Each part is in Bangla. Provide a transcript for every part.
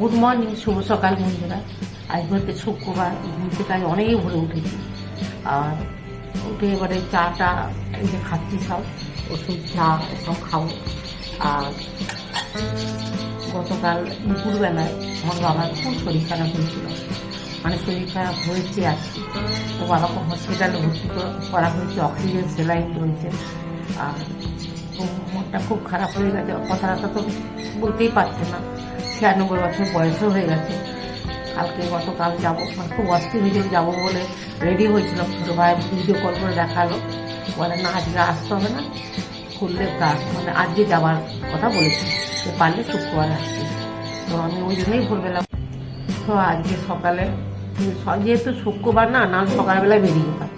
গুড মর্নিং শুভ সকাল বন্ধুরা। আজ হচ্ছে শুক্রবার ঘুম থেকে আজ অনেক ভোরে উঠেছি। আর উঠে এবারে চাটা, এই যে খাচ্ছি সব, ওষুধ, চা সব খাব। আর গতকাল দুপুরবেলায় আমার বাবার খুব শরীর খারাপ হয়েছিল। মানে শরীর খারাপ হয়েছে আর কি। তো বাবাকে হসপিটালে ভর্তি করা- হয়েছে অক্সিজেন সেলাইন চলছে আর মনটা খুব খারাপ হয়ে গেছে কথাটা তো বলতেই পারছে না। ছিয়ানব্বই বছর বয়সও হয়ে গেছে। কালকে গতকাল যাব, খুব অস্থির হয়ে যাব বলে রেডি হয়েছিলাম ছোটো ভাই ভিডিও কল করে দেখাল। বলে, না, আজকে আসতে হবে না, খুললে কাজ মানে আজকে যাওয়ার কথা বলেছি। সে পারলে শুক্রবার আসছে তো আমি ওই জন্যই ভোরবেলা তো আজকে সকালে যেহেতু শুক্রবার না না সকালবেলায় বেরিয়ে যেতাম।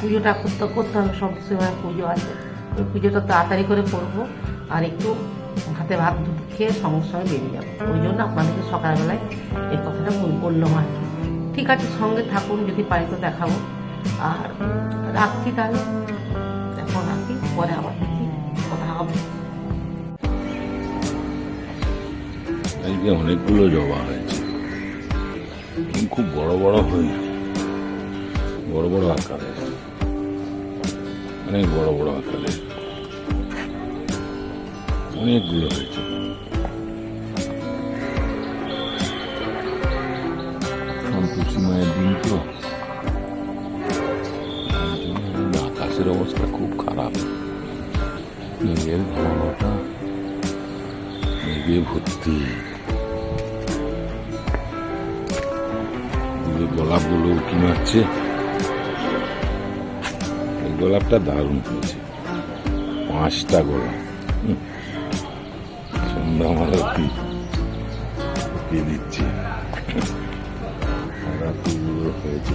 পুজোটা করতে করতে হবে, সব সময় পুজো আছে। ওই পুজোটা তাড়াতাড়ি করে করব, আর একটু ভাতে ভাত খেয়ে সঙ্গে বেরিয়ে যাব। ওই জন্য আপনাদেরকে সকালবেলায় এই কথাটা বল- বললাম আর কি। ঠিক আছে, সঙ্গে থাকুন, যদি পারি তো দেখাবো। আর রাখছি তাহলে। এখন রাখি, পরে আবার দেখি, কথা হবে। আজকে অনেকগুলো জবা হয়েছে। খুব বড় বড় হয়ে বড় বড় আকারের অনেক বড় বড় আকারের অনেকগুলো হয়েছে। সন্তোষী দিন তো। আকাশের অবস্থা খুব খারাপ। মেঘের ঘনটা মেঘে ভর্তি। গোলাপগুলো উঁকি মারছে এই গোলাপটা দারুণ হয়েছে। পাঁচটা গোলাপ। সন্ধ্যা আমার দিচ্ছি। হয়েছে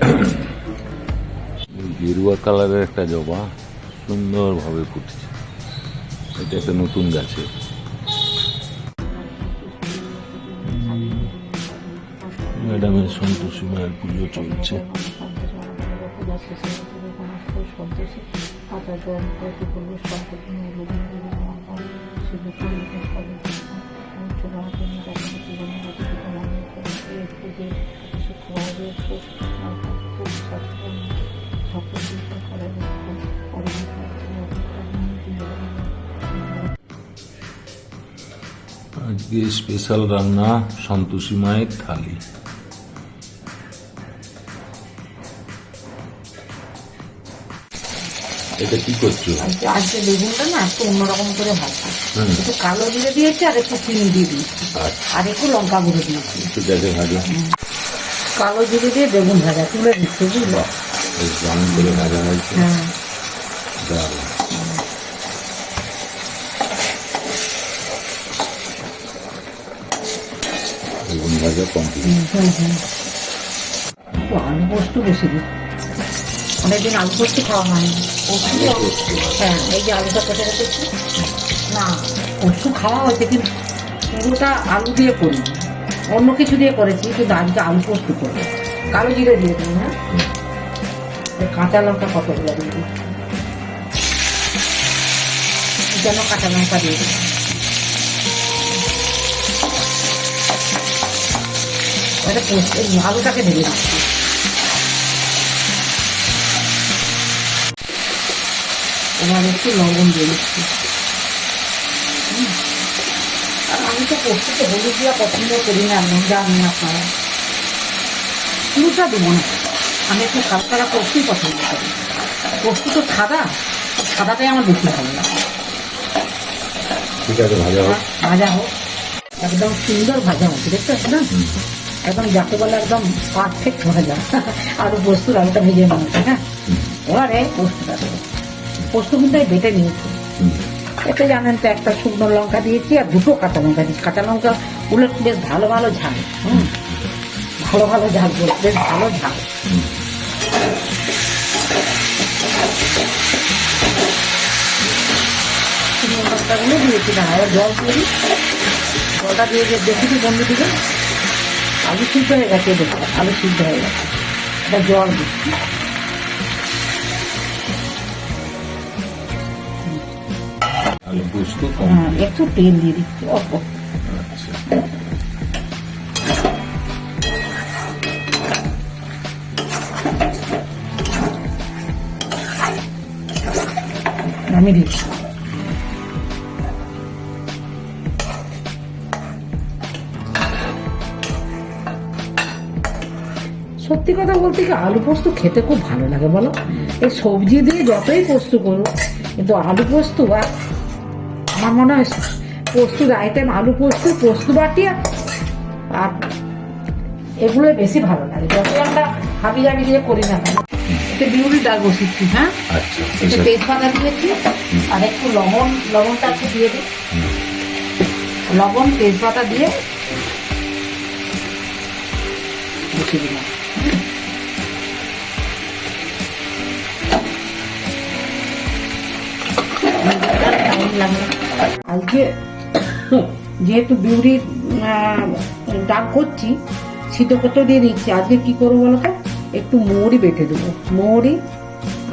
গেরুয়া কালারের একটা জবা সুন্দরভাবে ফুটছে। এটা একটা নতুন গাছে। ম্যাডামের সন্তোষী মায়ের পুজো চলছে। আজকে স্পেশাল রান্না সন্তোষী মায়ের থালি এটা কি করছ আজকে বেগুনটা না একটু অন্যরকম করে ভাজা। একটু কালো জিরে দিয়েছি আর একটু চিনি দিয়ে দিয়েছি। আচ্ছা। আর একটু লঙ্কা গুঁড়ো দিয়েছি। ঠিক আছে ভাজা। কালো জিরে দিয়ে বেগুন ভাজা তুলে দিচ্ছি বুঝলো? করে ভাজা হয়েছে। হ্যাঁ। বেগুন ভাজা কমপ্লিট আলু পোস্ত বসে দিই। অনেকদিন আলু পোস্ত খাওয়া হয়নি। হ্যাঁ এই যে আলুটা কেটে রেখেছি। না, পোস্ত খাওয়া হয়েছে কিন্তু পুরোটা আলু দিয়ে করি। অন্য কিছু দিয়ে করেছি, কিন্তু আজকে আলু পোস্ত করব। কালো জিরে দিয়ে দিই হ্যাঁ? কাঁচা লঙ্কা কতগুলো দিই? যেন কাঁচা লঙ্কা দিয়ে দিই। এটা পোস্ত আলুটাকে ঢেলে দিচ্ছি এবার একটু লবণ দিয়ে দিচ্ছি হুম। আর আমি তো পোস্তকে হলুদ দিয়া পছন্দ করি না জানি আপনারা। পুরোটা দেবো না। আমি একটু কালকারা পোস্তই পছন্দ করি। পোস্ত তো সাদা? সাদাটাই আমার বেশি ভালো লাগে। ঠিক আছে ভাজা হোক। ভাজা হোক। একদম সুন্দর ভাজা হচ্ছে দেখতে পাচ্ছ না একদম যাকে বলে একদম পারফেক্ট ভাজা। আলু পোস্তুর আলুটা ভেজে নিয়েছে হ্যাঁ? এবারে পোস্তটা পোস্ত কিন্তু আমি বেটে নিয়েছি। এতে জানেন তো একটা শুকনো লঙ্কা দিয়েছি আর দুটো কাঁচা লঙ্কা দিয়েছি। কাঁচা লঙ্কা গুলো বেশ ভালো ভালো ঝাল, হুম। ভালো ভালো ঝাল বেশ ভালো ঝাল। লঙ্কাগুলো দিয়েছি না এবার জল দিই। জলটা দিয়ে দিয়ে দেখেছি বন্ধু দিকে আলু সিদ্ধ হয়ে গেছে দেখো, আলু সিদ্ধ হয়ে গেছে। এটা জল দিচ্ছি। আলু পোস্ত কমপ্লিট একটু তেল দিয়ে দিচ্ছি অল্প আচ্ছা আমি দিচ্ছি সত্যি কথা বলতে কি আলু পোস্ত খেতে খুব ভালো লাগে বলো? এই সবজি দিয়ে যতই পোস্ত করো কিন্তু আলু পোস্ত আর আমার মনে হয় পোস্তুর আইটেম আলু পোস্ত পোস্ত বাটি আর এগুলো বেশি ভালো লাগে। যতই আমরা হাবি জাবি দিয়ে করি না এটা বিউলি ডাল বসিয়েছি হ্যাঁ? আচ্ছা একটু আচ্ছা। তেজপাতা দিয়েছি আর একটু লবণ লবণটা একটু দিয়ে দিই। লবণ তেজপাতা দিয়ে বসিয়ে দিলাম। লাগল আজকে যেহেতু বিউরির ডাক করছি সিদ্ধ করতে দিয়ে দিচ্ছি। আজকে কি করব বলো তো? একটু মৌরি বেটে দেবো। মৌরি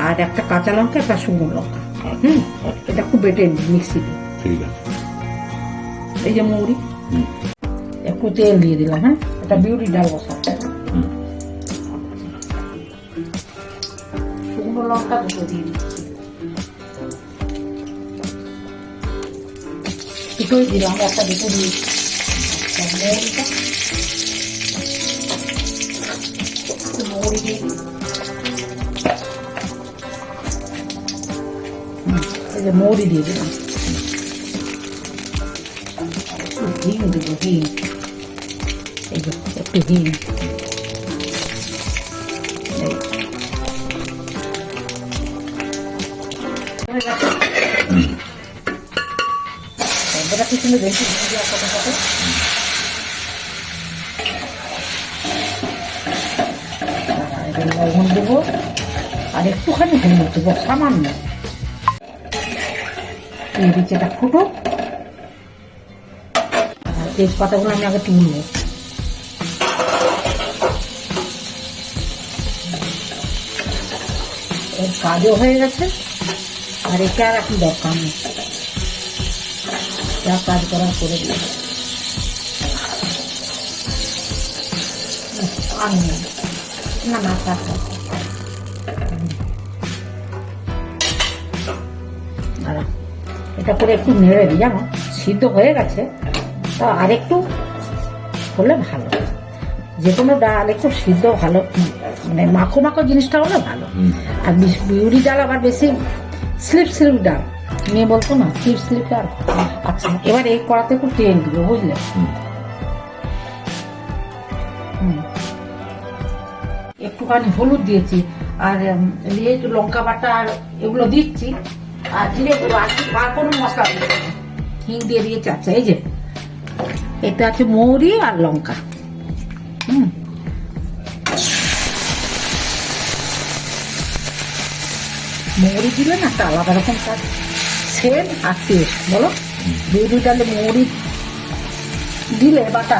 আর একটা কাঁচা লঙ্কা একটা শুকনো লঙ্কা। হুম? এটা একটু বেটে নিই মিক্সিতে। এই যে মৌরি। একটু তেল দিয়ে দিলাম হ্যাঁ? এটা বিউরি ডাল বসা শুকনো লঙ্কা দুটো দিয়ে দিচ্ছি। দুটোই দিলাম একটা দুটো দিয়েছি মৌরি দিয়ে দিলাম। হিং দেবো হিং একটু হিং। সাথে সাথে। আর লবণ দেবো, আর একটুখানি হলুদ দেবো, সামান্য। এই এটা ফুটো তেজপাতাগুলো আমি আগে তুলবো কাজও হয়ে গেছে, আর এটা আর কি দরকার নেই। যা কাজ করার করে না। না। এটা করে একটু নেড়ে দিই জানো? সিদ্ধ হয়ে গেছে। তা আরেকটু হলে ভালো। যে কোনো ডাল একটু সিদ্ধ ভালো মানে মাখো মাখো জিনিসটা হলে ভালো। আর বিউরি ডাল আবার বেশি স্লিপ স্লিপ ডাল। মেয়ে বলতো না স্লিপ স্লিপ ডাল। আচ্ছা এবার এই কড়াতে একটু তেল দিবে বুঝলে। একটুখানি হলুদ দিয়েছি আর একটু লঙ্কা বাটা আর এগুলো দিচ্ছি আর জিরে আর কোনো মশলা হিং দিয়ে দিয়েছি আচ্ছা এই যে এটা আছে মৌরি আর লঙ্কা। হুম। মৌরি দিলে না একটা আলাদা রকম কাজ সেম আর টেস্ট বলো? বিউরি ডালে মৌরি দিলে বাটা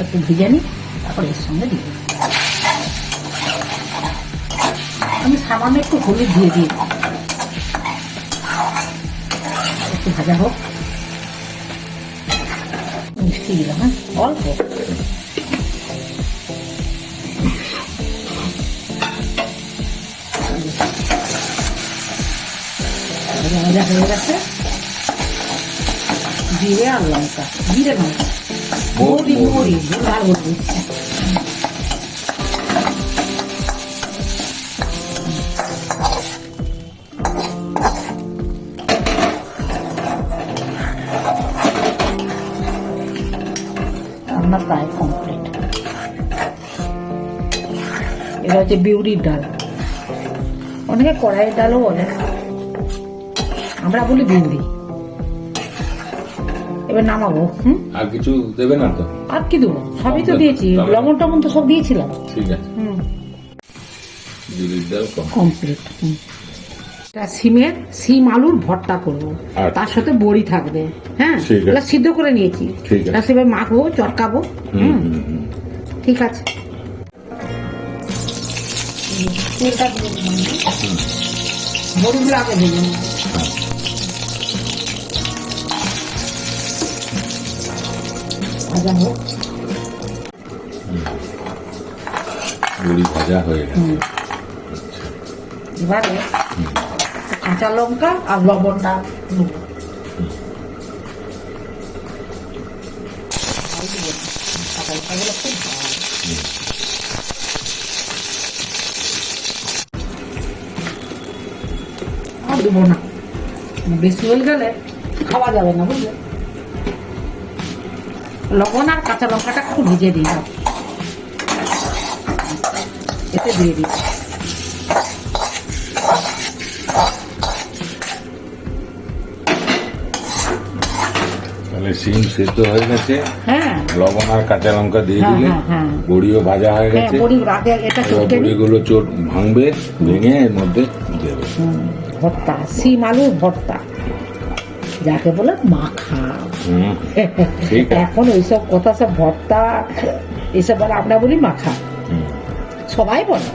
একটু ভিজে নিই, তারপর এর সঙ্গে দিই। আমি সামান্য একটু হলুদ দিয়ে দিই। একটু ভাজা হোক। মিষ্টি দিলাম হ্যাঁ? অল্প। ভাজা হয়ে গেছে জিরে আর লঙ্কা জিরে লঙ্কা মৌরি মৌরি আর বলব রান্না প্রায় কমপ্লিট এটা হচ্ছে বিউরির ডাল। অনেকে কড়াইয়ের ডালও বলে। আমরা বলি বিউরি এবার নামাবো হুম? আর কিছু দেবে না তো? আর কি দেবো? সবই তো দিয়েছি। লবণ টবণ তো সব দিয়েছিলাম। ঠিক আছে। হুম। কমপ্লিট সিমের সিম আলুর ভর্তা করব। আচ্ছা। তার সাথে বড়ি থাকবে হ্যাঁ। এগুলো সিদ্ধ করে নিয়েছি। ঠিক আছে। তা সেবার মাখবো চটকাবো ঠিক আছে। তেলটা বড়িগুলো আগে ভেজে ভাজা হোক। বড়ি ভাজা হয়ে গেছে। এবারে কাঁচা লঙ্কা আর লবণটা। আর দেবো না। বেশি হয়ে গেলে খাওয়া যাবে না বুঝলে? লবণ আর কাঁচা লঙ্কাটা খুব ভিজে দিই দাও। এতে দিয়ে দিই তাহলে সিম সেদ্ধ হয়ে গেছে হ্যাঁ লবণ আর কাঁচা লঙ্কা দিয়ে হ্যাঁ, দিলে হ্যাঁ, হ্যাঁ। বড়িও ভাজা হয়ে গেছে। বড়িগুলো চোট ভাঙবে ভেঙে এর মধ্যে দেবে ভর্তা সিম আলুর ভর্তা যাকে বলে মাখা। এখন ওইসব কথা সব ভর্তা এসব বলে আমরা বলি মাখা। সবাই বলে।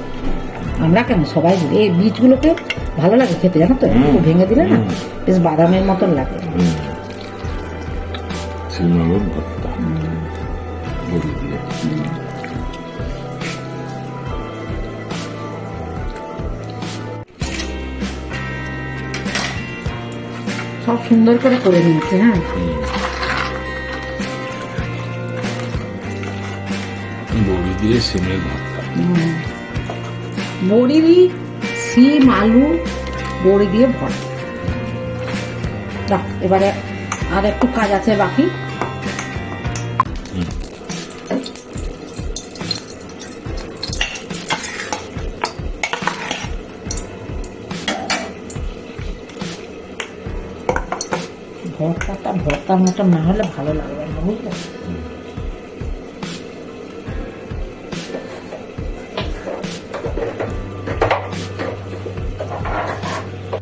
আমরা কেন? সবাই বলি। এই বীজগুলোকে ভালো লাগে খেতে জানো তো? একটু ভেঙে দিলে না বেশ বাদামের মতন লাগে। সব সুন্দর করে করে নিয়েছে হ্যাঁ? বড়ি দিয়ে সিমের ভর্তা বড়ি দিয়ে সিম আলু বড়ি দিয়ে ভর্তা। এবারে আর একটু কাজ আছে বাকি। ভর্তাটা মতন মতো না হলে ভালো লাগবে না, বুঝলে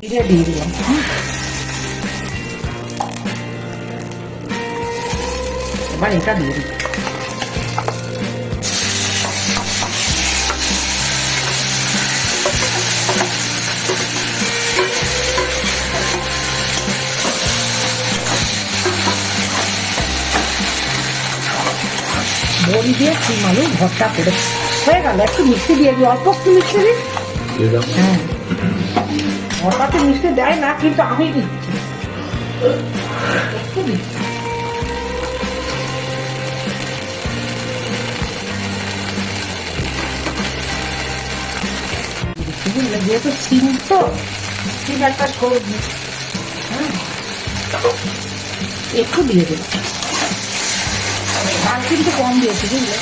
জিরে দিয়ে দিলাম হ্যাঁ। এবার এটা দিয়ে দিই বড়ি দিয়ে সিম আলু ভর্তা করে হয়ে গেল, একটু মিষ্টি দিয়ে দিই, অল্প একটু মিষ্টি দিই? হ্যাঁ। হঠাৎ মিষ্টি দেয় না, কিন্তু আমি দিচ্ছি একটু হ্যাঁ। একটু দিয়ে দেবো ঝাল কিন্তু কম দিয়েছি বুঝলে?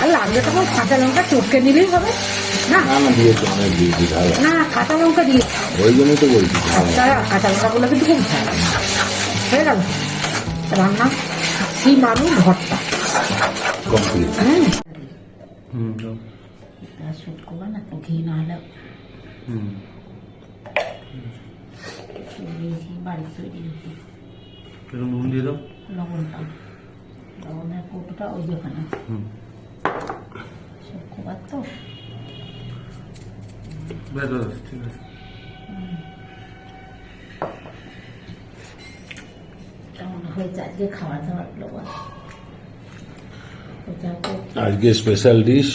আর লাগলে তখন কাঁচা লঙ্কা চটকে নিলেই হবে। না না অনেক দিয়েছি না কাঁচা লঙ্কা দিয়ে ওই জন্যই তো বলছি। তারা কাঁচা লঙ্কাগুলো কিন্তু খুব ঝাল হয়ে গেল। রান্না সিম আলু ভর্তা। হ্যাঁ হুম। না ঘি না হলে হুম। বাড়ি তৈরি নুন দিয়ে দাও। লবণটা। লবণের কৌটোটা ওই ওখানে হুম। শুক্রবার তো। ঠিক আছে। কেমন হয়েছে আজকে খাবার স্পেশাল ডিশ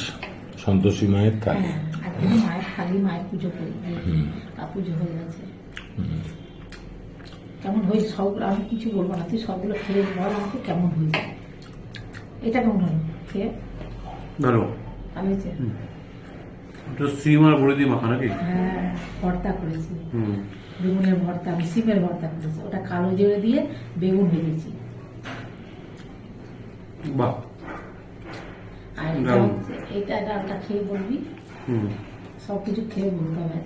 সন্তোষী মায়ের থালি। হ্যাঁ মায়ের খালি মায়ের পুজো করি আর পুজো হয়ে গেছে। কেমন হয়েছে সবগুলো আমি কিছু বলব না তুই সবগুলো খেয়ে বল আমাকে কেমন হয়েছে এটা কেমন হলো খেয়ে ভালো ভালো হয়েছে ওটা সিম আর বড়ি দিয়ে মাখা নাকি? হ্যাঁ ভর্তা করেছি। বেগুনের ভর্তা আমি সিমের ভর্তা করেছি। ওটা কালো জিরে দিয়ে বেগুন ভেজেছি। বাহ। আর এটা খেয়ে বলবি? হুম। সব কিছু খেয়ে বলতে হবে।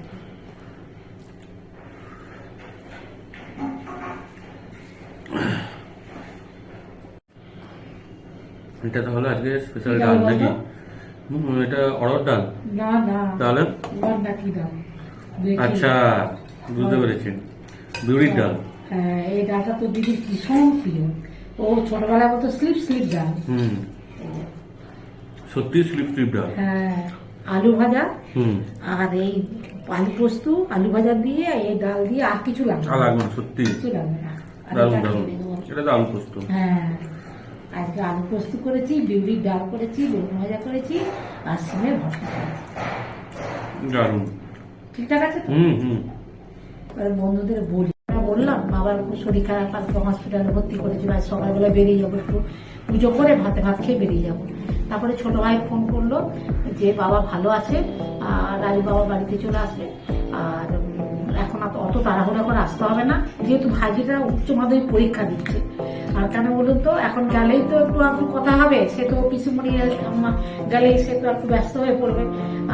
এটা তাহলে আজকে স্পেশাল ডাল নাকি? এটা অড়র ডাল। না না। তাহলে। আচ্ছা বুঝতে পেরেছি। বিউরির ডাল। হ্যাঁ এই ডালটা তো দিদির ভীষণ প্রিয়। ও ছোটবেলায় বলতো স্লিপ স্লিপ ডাল। হুম। সত্যি স্লিপ স্লিপ ডাল। হ্যাঁ আলু ভাজা। হুম। আর এই আলু পোস্ত আলু ভাজা দিয়ে এই ডাল দিয়ে আর কিছু লাগবে না। লাগবে সত্যি কিছু লাগবে না। দারুণ, দারুণ। এটা তো আলু পোস্ত। হ্যাঁ। আজকে আলু পোস্ত করেছি বিউলির ডাল করেছি বেগুন ভাজা করেছি আর সিমের ভর্তা করেছি। দারুণ। ঠিকঠাক আছে তো? হুম হুম। এবার বন্ধুদের বলি বললাম বাবার শরীর খারাপ কালকে হসপিটালে ভর্তি করেছি আজ সকালবেলা বেরিয়ে যাব একটু। পুজো করে ভাতে ভাত খেয়ে বেরিয়ে যাব। তারপরে ছোট ভাই ফোন করল যে বাবা ভালো আছে আর রাজু বাবা বাড়িতে চলে আসবে। আর এখন অত- অত তাড়াহুড়া করে আসতে হবে না যেহেতু ভাইজিটা উচ্চ মাধ্যমিক পরীক্ষা দিচ্ছে। আর কেন বলুন তো? এখন গেলেই তো একটু একটু কথা হবে। সে তো পিসুমণি গেলেই সে তো একটু ব্যস্ত হয়ে পড়বে।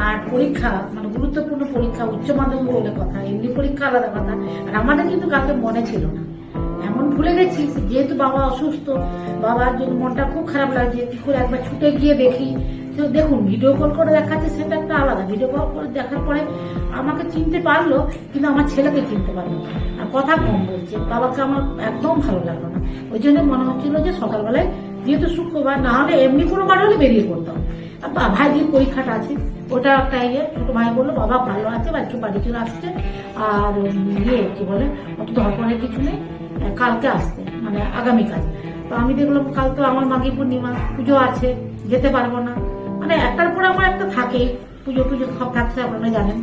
আর পরীক্ষা মানে গুরুত্বপূর্ণ পরীক্ষা, উচ্চ মাধ্যমিক বলে কথা, এমনি পরীক্ষা আলাদা কথা। আর আমাদের কিন্তু কাউকে মনে ছিল না। এমন ভুলে গেছি যেহেতু বাবা অসুস্থ, বাবার জন্য মনটা খুব খারাপ লাগছে কি করে একবার ছুটে গিয়ে দেখি তো দেখুন ভিডিও কল করে দেখাচ্ছে, সেটা একটা আলাদা। ভিডিও কল করে দেখার পরে আমাকে চিনতে পারল, কিন্তু আমার ছেলেকে চিনতে পারল। আর কথা কম বলছে, বাবাকে আমার একদম ভালো লাগল না। ওই জন্য মনে হচ্ছিল যে সকালবেলায় যেহেতু শুক্রবার, না হলে এমনি কোনো বার হলে বেরিয়ে পড়তাম। ভাইজির পরীক্ষাটা আছে, ওটা একটা ইয়ে ছোট ভাই বলল, বাবা ভালো আছে, বা একটু বাড়ি চলে আসছে। আর ইয়ে কি বলে, অত ধরপড়ের কিছু নেই, কালকে আসতে মানে আগামীকাল। তো আমি দেখলাম, কাল তো আমার মাঘী পূর্ণিমা, পুজো আছে, যেতে পারব না। মানে একটার পর আমার একটা থাকে। পুজো টুজো সব থাকছে, আপনারা জানেন।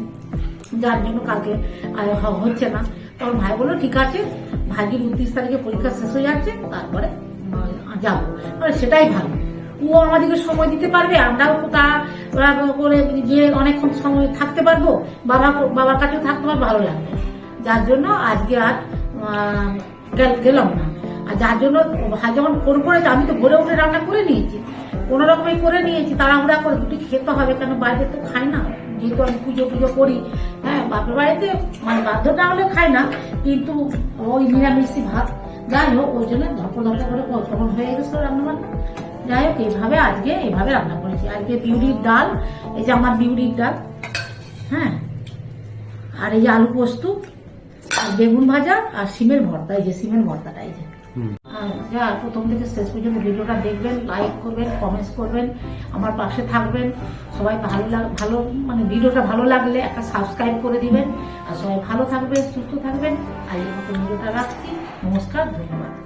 যার জন্য কালকে, আর হচ্ছে না। তখন ভাই বলল, ঠিক আছে ভাইজির উনত্রিশ তারিখে পরীক্ষা শেষ হয়ে যাচ্ছে, তারপরে যাব। মানে সেটাই ভালো। ও আমাদেরকে সময় দিতে পারবে, আমরাও তা করে যে অনেকক্ষণ সময় থাকতে পারব, বাবা, বাবার কাছেও থাকতে পারব, ভালো লাগবে। যার জন্য আজকে আর গেলাম না। আর যার জন্য ভাই যখন ফোন করেছে, আমি তো ভোরে উঠে রান্না করে নিয়েছি। কোনো রকমই করে নিয়েছি, তাড়াহুড়া করে দুটি খেতে হবে কেন? বাইরে তো খাই না। যেহেতু আমি পুজো পুজো করি হ্যাঁ বাপের বাড়িতে মানে বাধ্য না হলে খাই না, কিন্তু ওই নিরামিষি ভাত। যাই হোক, ওই জন্য ধপ ধপ করে তখন হয়ে গেছিল রান্না বান্না যাই হোক এইভাবে আজকে এইভাবে রান্না করেছি। আজকে বিউলির ডাল, এই যে আমার বিউলির ডাল হ্যাঁ আর এই আলু পোস্ত, আর বেগুন ভাজা, আর সিমের ভর্তা, এই যে সিমের ভর্তাটা, এই যে। যা প্রথম থেকে শেষ পর্যন্ত ভিডিওটা দেখবেন লাইক করবেন কমেন্টস করবেন, আমার পাশে থাকবেন। সবাই ভালো ভালো মানে ভিডিওটা ভালো লাগলে একটা সাবস্ক্রাইব করে দিবেন। আর সবাই ভালো থাকবেন, সুস্থ থাকবেন। আর এই মতো ভিডিওটা রাখছি। নমস্কার, ধন্যবাদ।